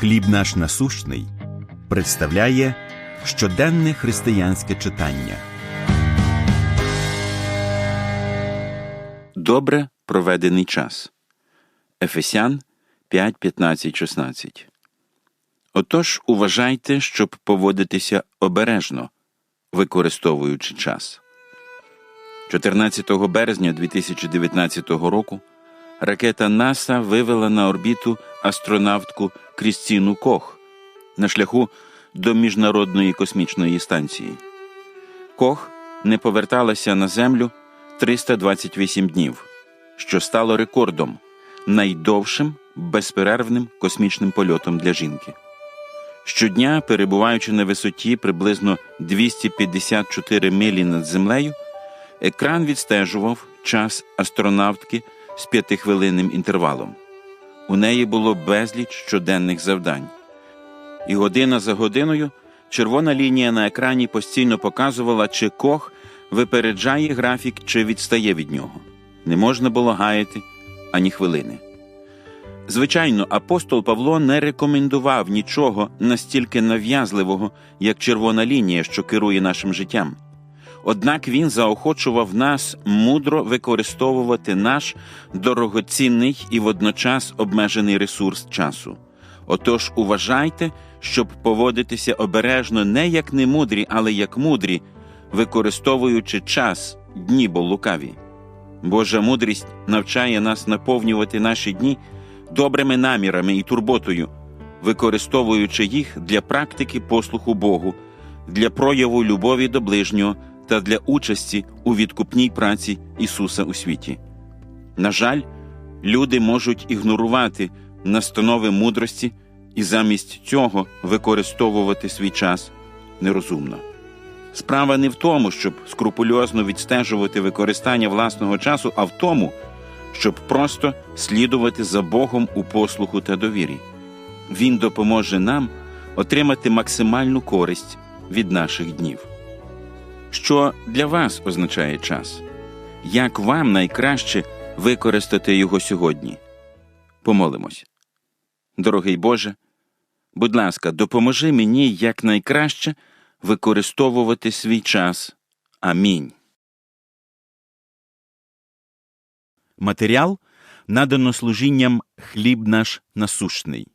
Хліб наш насущний представляє щоденне християнське читання. Добре проведений час. Ефесян 5, 15, 16. Отож, уважайте, щоб поводитися обережно, використовуючи час. 14 березня 2019 року ракета НАСА вивела на орбіту астронавтку Крістіну Кох на шляху до Міжнародної космічної станції. Кох не поверталася на Землю 328 днів, що стало рекордом найдовшим безперервним космічним польотом для жінки. Щодня, перебуваючи на висоті приблизно 254 милі над землею, екран відстежував час астронавтки з п'ятихвилинним інтервалом. У неї було безліч щоденних завдань. І година за годиною червона лінія на екрані постійно показувала, чи кох випереджає графік, чи відстає від нього. Не можна було гаяти ані хвилини. Звичайно, апостол Павло не рекомендував нічого настільки нав'язливого, як червона лінія, що керує нашим життям. Однак він заохочував нас мудро використовувати наш дорогоцінний і водночас обмежений ресурс часу. Отож, уважайте, щоб поводитися обережно не як немудрі, але як мудрі, використовуючи час, дні бо лукаві. Божа мудрість навчає нас наповнювати наші дні добрими намірами і турботою, використовуючи їх для практики послуху Богу, для прояву любові до ближнього та для участі у відкупній праці Ісуса у світі. На жаль, люди можуть ігнорувати настанови мудрості і замість цього використовувати свій час нерозумно. Справа не в тому, щоб скрупульозно відстежувати використання власного часу, а в тому, щоб просто слідувати за Богом у послуху та довірі. Він допоможе нам отримати максимальну користь від наших днів. Що для вас означає час? Як вам найкраще використати його сьогодні? Помолимось. Дорогий Боже, будь ласка, допоможи мені якнайкраще використовувати свій час. Амінь. Матеріал надано служінням хліб наш насущний.